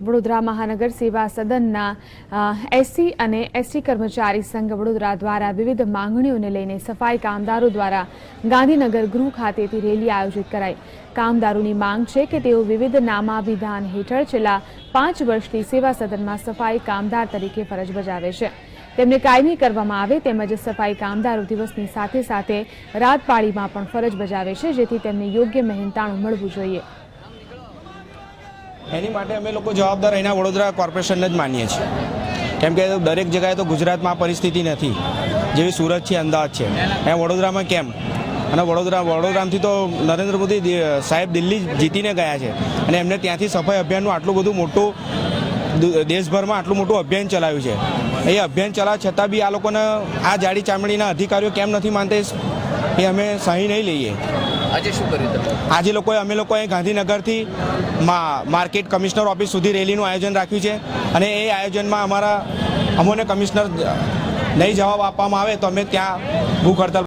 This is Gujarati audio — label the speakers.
Speaker 1: વડોદરા મહાનગર સેવા સદનના એસસી અને એસટી કર્મચારી સંઘ વડોદરા દ્વારા વિવિધ માંગણીઓને લઈને સફાઈ કામદારો દ્વારા ગાંધીનગર ગૃહ ખાતેથી રેલી આયોજિત કરાઈ. કામદારોની માંગ છે કે તેઓ વિવિધ નામાભિધાન હેઠળ છેલ્લા પાંચ વર્ષથી સેવા સદનમાં સફાઈ કામદાર તરીકે ફરજ બજાવે છે. તેમને કાયમી કરવામાં આવે તેમજ સફાઈ કામદારો દિવસની સાથે સાથે રાત પાળીમાં પણ ફરજ બજાવે છે જેથી તેમને યોગ્ય મહેનતાણું મળવું જોઈએ.
Speaker 2: એની માટે અમે લોકો જવાબદાર અહીંના વડોદરા કોર્પોરેશનને જ માનીએ છીએ. કેમ કે દરેક જગ્યાએ તો ગુજરાતમાં આ પરિસ્થિતિ નથી. જેવી સુરત છે, અમદાવાદ છે. એમ વડોદરામાં કેમ? અને વડોદરા, વડોદરામાંથી તો નરેન્દ્ર મોદી સાહેબ દિલ્હી જીતીને ગયા છે. અને એમને ત્યાંથી સફાઈ અભિયાનનું આટલું બધું મોટું દેશભરમાં આટલું મોટું અભિયાન ચલાવ્યું છે. એ અભિયાન ચલાવવા છતાં બી આ લોકોને આ જાડી ચામડીના અધિકારીઓ કેમ નથી માનતા એ અમે સહી નહીં લઈએ.
Speaker 3: આજે શું કર્યું
Speaker 2: આજે લોકોએ અમે લોકોએ ગાંધીનગરથી માર્કેટ કમિશનર ઓફિસ સુધી રેલીનું આયોજન રાખ્યું છે અને એ આયોજનમાં અમારા અમોને કમિશનર નહીં જવાબ આપવામાં આવે તો અમે ત્યાં ભૂખ હડતાલ